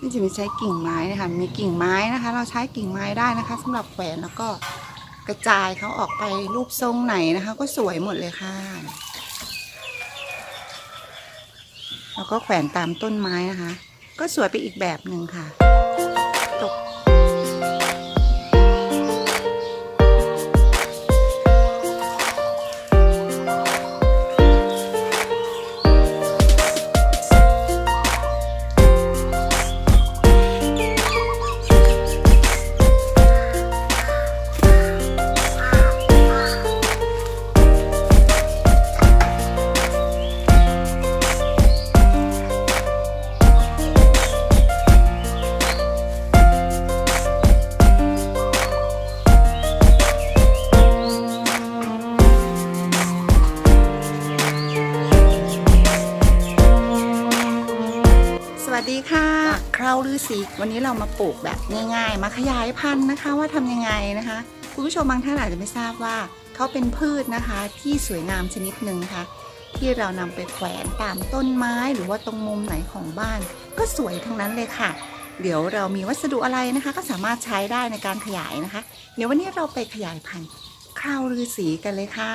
นี่จะมีใช้กิ่งไม้นะคะ มีกิ่งไม้นะคะ เราใช้กิ่งไม้ได้นะคะสำหรับแขวนแล้วก็กระจายเขาออกไปรูปทรงไหนนะคะ ก็สวยหมดเลยค่ะ แล้วก็แขวนตามต้นไม้นะคะ ก็สวยไปอีกแบบหนึ่งค่ะ ลือสีวันนี้เรามาปลูกแบบง่ายๆ มาขยายพันธุ์นะคะว่าทำยังไงนะคะ คุณผู้ชมบางท่านอาจจะไม่ทราบว่าเขาเป็นพืชนะคะ ที่สวยงามชนิดหนึ่งนะคะที่เรานำไปแขวนตามต้นไม้หรือว่าตรงมุมไหนของบ้าน ก็สวยทั้งนั้นเลยค่ะ เดี๋ยวเรามีวัสดุอะไรนะคะ ก็สามารถใช้ได้ในการขยายนะคะ เดี๋ยววันนี้เราไปขยายพันธุ์คราวลือสีกันเลยค่ะ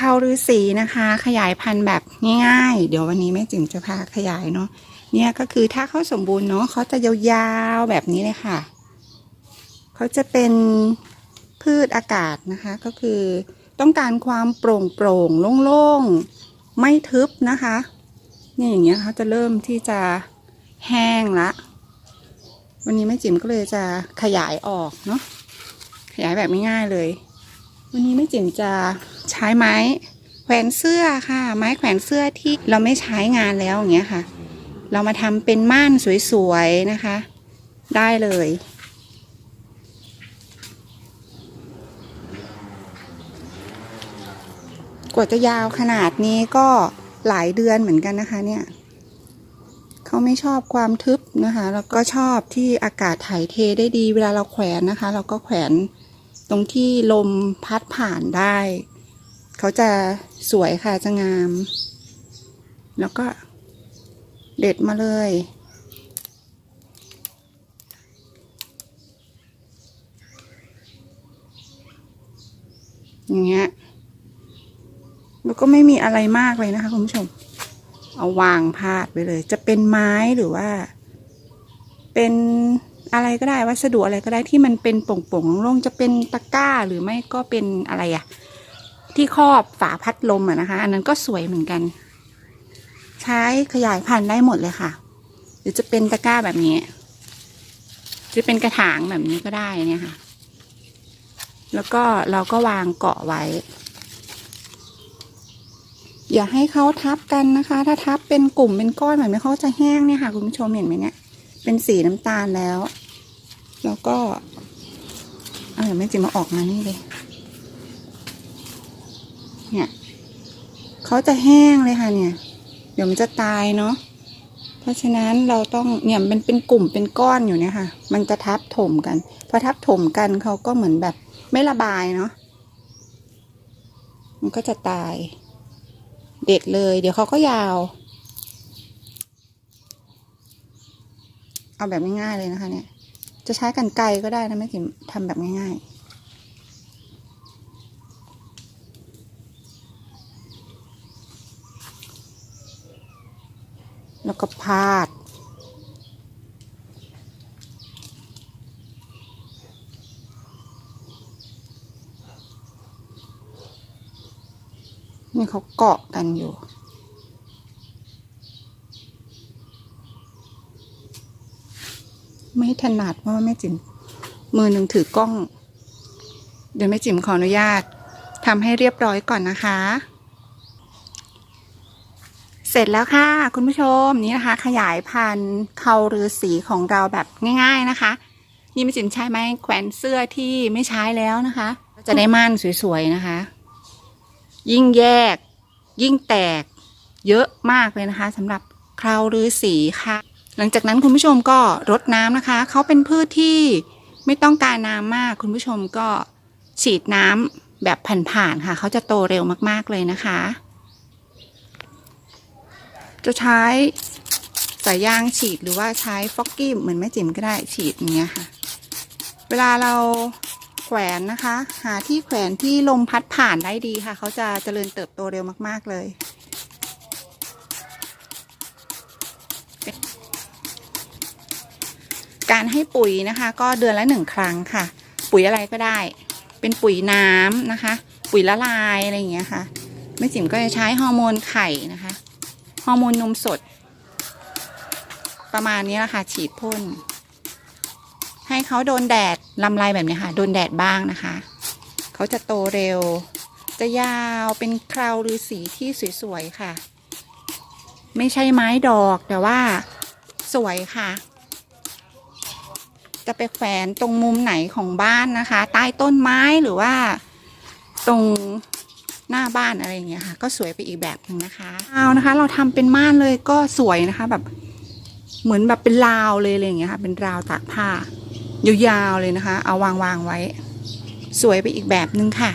ข้าวฤาษีนะคะ ขยายพันธุ์แบบง่ายๆ เดี๋ยววันนี้แม่จิ๋มจะพาขยายเนาะ เนี่ยก็คือถ้าเขาสมบูรณ์เนาะเขาจะยาวๆแบบนี้เลยค่ะ เขาจะเป็นพืชอากาศนะคะ ก็คือต้องการความโปร่งโปร่งโล่งๆ ไม่ทึบนะคะนี่อย่างเงี้ยเขาจะเริ่มที่จะแห้งละ วันนี้แม่จิ๋มก็เลยจะขยายออกเนาะขยายแบบง่ายๆเลย วันนี้แม่จิ๋มจะใช้ไม้แขวนเสื้อค่ะ ไม้แขวนเสื้อที่เราไม่ใช้งานแล้วอย่างเงี้ยค่ะ เรามาทำเป็นม่านสวยๆนะคะ ได้เลย กว่าจะยาวขนาดนี้ก็หลายเดือนเหมือนกันนะคะเนี่ยเขาไม่ชอบความทึบนะคะ แล้วก็ชอบที่อากาศถ่ายเทได้ดีเวลาเราแขวนนะคะ เราก็แขวนตรงที่ลมพัดผ่านได้ เขาจะสวยค่ะจะงาม แล้วก็ เด็ดมาเลยอย่างเงี้ยแล้วก็ไม่มีอะไรมากเลยนะคะคุณผู้ชม เอาวางพาดไปเลย จะเป็นไม้หรือว่า เป็นอะไรก็ได้วัสดุอะไรก็ได้ที่มันเป็นโป่งๆโล่งๆจะเป็นตะกร้าหรือไม่ก็เป็นอะไรอะที่ครอบฝาพัดลมอะนะคะ อันนั้นก็สวยเหมือนกัน ใช้ขยายพันธุ์ได้หมดเลยค่ะ หรือจะเป็นตะกร้าแบบนี้จะเป็นกระถางแบบนี้ก็ได้เนี่ยค่ะ แล้วก็เราก็วางเกาะไว้ อย่าให้เขาทับกันนะคะ ถ้าทับเป็นกลุ่มเป็นก้อนแบบนี้เขาจะแห้งเนี่ยค่ะคุณผู้ชมเห็นไหมเนี่ย เป็นสีน้ำตาลแล้ว แล้วก็เอาอย่าไม่จิมาออกมานี่เลย เนี่ยเขาจะแห้งเลยค่ะเนี่ย เดี๋ยวมันจะตายเนาะเพราะฉะนั้นเราต้องเนี่ยมันเป็นกลุ่มเป็นก้อนอยู่เนี่ยค่ะ มันจะทับถมกันพอทับถมกันเขาก็เหมือนแบบ ไม่ระบายเนาะมันก็จะตาย เด็ดเลย เดี๋ยวเขาก็ยาว เอาแบบง่ายๆเลยนะคะ เนี่ย จะใช้กันไกรก็ได้นะแม่จิ๋มทำแบบง่ายๆ แล้วก็พาด นี่เขาเกาะกันอยู่ไม่ถนัดเพราะว่าแม่จิ๋มมือหนึ่งถือกล้อง เดี๋ยวแม่จิ๋มขออนุญาตทำให้เรียบร้อยก่อนนะคะ เสร็จแล้วค่ะ คุณผู้ชมนี่นะคะ ขยายพันธุ์เขารือสีของเราแบบง่าย ๆนะคะ นี่แม่จิ๋มใช้ไหมแขวนเสื้อที่ไม่ใช้แล้วนะคะ จะได้ม่านสวยๆนะคะ ยิ่งแยก ยิ่งแตก เยอะมากเลยนะคะสำหรับคราวรือสีค่ะ หลังจากนั้นคุณผู้ชมก็รดน้ำนะคะเขาเป็นพืชที่ไม่ต้องการน้ำมาก คุณผู้ชมก็ฉีดน้ำแบบผ่านๆค่ะเขาจะโตเร็วมากๆเลยนะคะ จะใช้สายยางฉีดหรือว่าใช้ฟอกกี้เหมือนแม่จิ๋มก็ได้ฉีดอย่างเงี้ยค่ะ เวลาเราแขวนนะคะ หาที่แขวนที่ลมพัดผ่านได้ดีค่ะ เขาจะเจริญเติบโตเร็วมาก ๆเลย การให้ปุ๋ยนะคะ ก็เดือนละหนึ่งครั้งค่ะ ปุ๋ยอะไรก็ได้ เป็นปุ๋ยน้ำนะคะ ปุ๋ยละลายอะไรอย่างเงี้ยค่ะแม่จิ๋มก็จะใช้ฮอร์โมนไข่นะคะ ฮอร์โมนนมสด ประมาณนี้แหละค่ะฉีดพ่น ให้เขาโดนแดดลำไรแบบนี้ค่ะ โดนแดดบ้างนะคะ เขาจะโตเร็ว จะยาวเป็นคราวหรือสีที่สวยๆค่ะ ไม่ใช่ไม้ดอกแต่ว่าสวยค่ะ จะไปแขวนตรงมุมไหนของบ้านนะคะ ใต้ต้นไม้หรือว่า ตรง หน้าบ้านอะไรอย่างเงี้ยค่ะ ก็สวยไปอีกแบบหนึ่งนะคะเอานะคะ เราทำเป็นม่านเลยก็สวยนะคะ แบบ เหมือนแบบเป็นราวเลยอะไรอย่างเงี้ยค่ะ เป็นราวตากผ้ายาวๆเลยนะคะ เอาวางวางไว้ สวยไปอีกแบบหนึ่งค่ะ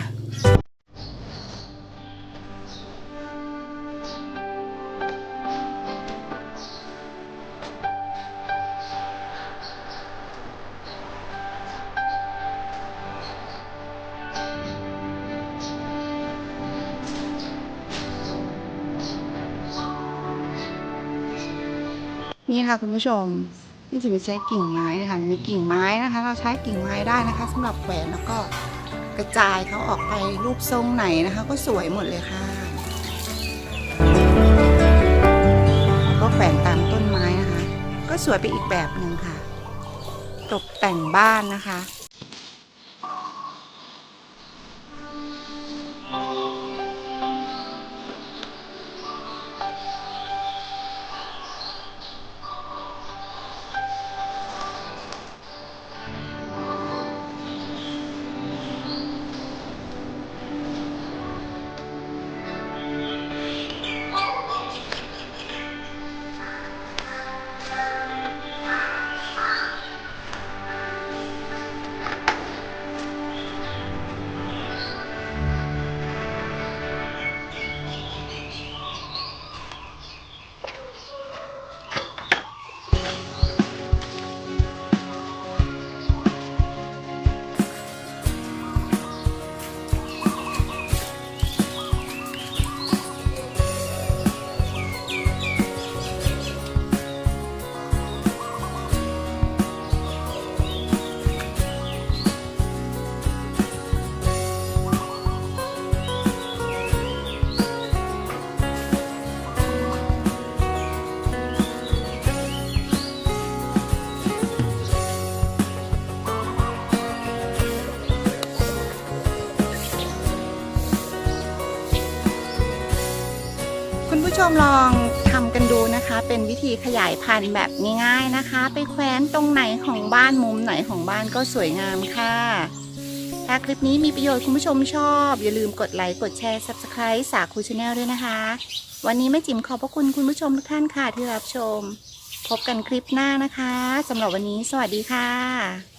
นี่ค่ะคุณผู้ชมนี่จะมีใช้กิ่งไม้นะคะมีกิ่งไม้นะคะ เราใช้กิ่งไม้ได้นะคะสำหรับแหวนแล้วก็กระจายเขาออกไปรูปทรงไหนนะคะ ก็สวยหมดเลยค่ะก็แขวนตามต้นไม้นะคะ ก็สวยไปอีกแบบหนึ่งค่ะ ตกแต่งบ้านนะคะ ผู้ชมลองทำกันดูนะคะ เป็นวิธีขยายพันธุ์แบบง่ายๆนะคะ ไปแขวนตรงไหนของบ้านมุมไหนของบ้านก็สวยงามค่ะ ถ้าคลิปนี้มีประโยชน์คุณผู้ชมชอบ อย่าลืมกดไลค์กดแชร์ Subscribe สาคูชาแนลด้วยนะคะ วันนี้แม่จิ๋มขอบพระคุณคุณผู้ชมทุกท่านค่ะที่รับชม พบกันคลิปหน้านะคะสำหรับวันนี้สวัสดีค่ะ